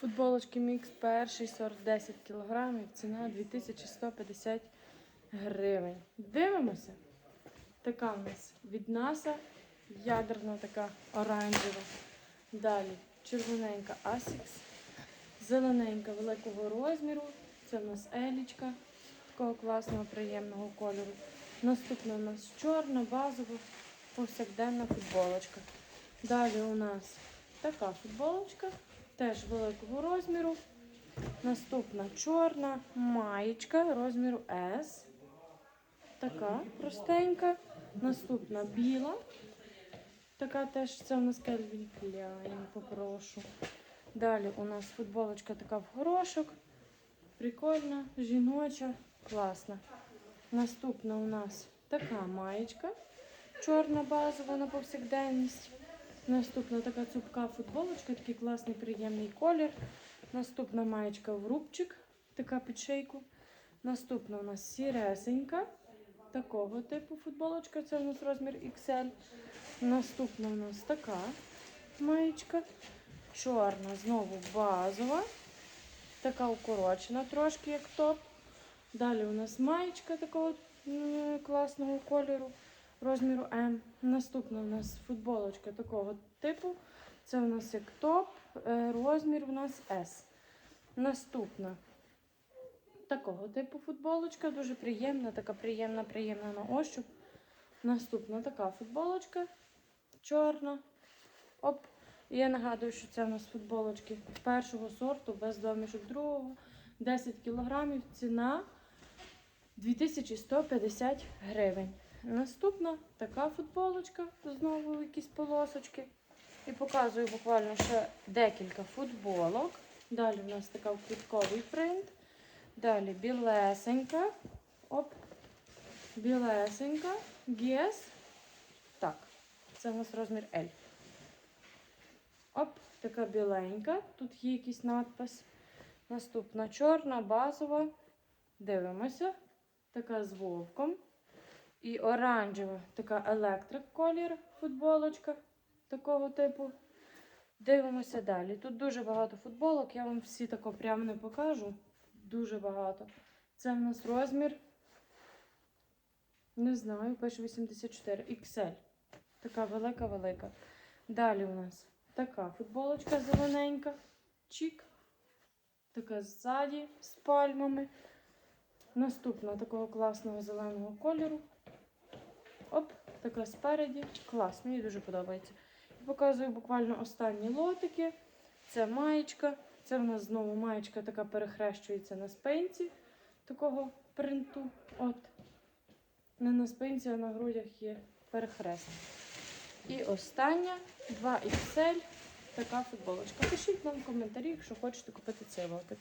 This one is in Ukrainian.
Футболочки мікс перший сорт 10 кг, ціна 2150 гривень. Дивимося. Така у нас від наса, ядерна така оранжева. Далі червоненька Asics, зелененька великого розміру. Це в нас елічка такого класного, приємного кольору. Наступна у нас чорна, базова, повсякденна футболочка. Далі у нас така футболочка, теж великого розміру. Наступна чорна маєчка розміру S. Така простенька. Наступна біла. Така теж це у нас Calvin Klein, попрошу. Далі у нас футболочка така в горошок. Прикольна, жіноча, класна. Наступна у нас така маєчка. Чорна базова на повсякденність. Наступна така цупка футболочка, такий класний, приємний колір. Наступна маєчка в рубчик, така під шийку. Наступна у нас сіресенька. Такого типу футболочка, це у нас розмір XL. Наступна у нас така маєчка. Чорна, знову базова. Така укорочена трошки, як топ. Далі у нас маєчка такого класного кольору розміру М. Наступна у нас футболочка такого типу. Це у нас як топ, е, розмір у нас S. Наступна такого типу футболочка, дуже приємна, така приємна, приємна на ощуп. Наступна така футболочка чорна. Оп. І я нагадую, що це у нас футболочки першого сорту, без домішок другого. 10 кілограмів, ціна 2150 гривень. Наступна така футболочка, знову якісь полосочки. І показую буквально ще декілька футболок. Далі у нас така квітковий принт. Далі білесенька. Оп. Білесенька. Гес. Так, це у нас розмір L. Оп, така біленька. Тут є якийсь надпис. Наступна чорна, базова. Дивимося. Така з вовком. І оранжева, така електрик колір, футболочка такого типу. Дивимося далі. Тут дуже багато футболок, я вам всі тако прямо не покажу. Дуже багато. Це в нас розмір. Не знаю, пише 84 XL. Така велика-велика. Далі у нас така футболочка зелененька. Чік. Така ззаді з пальмами. Наступна такого класного зеленого кольору. Така спереді. Клас, мені дуже подобається. І показую буквально останні лотики. Це маєчка. Це в нас знову маєчка така перехрещується на спинці такого принту. От. Не на спинці, а на грудях є перехрест. І остання 2XL така футболочка. Пишіть нам в коментарі, якщо хочете купити цей лотик.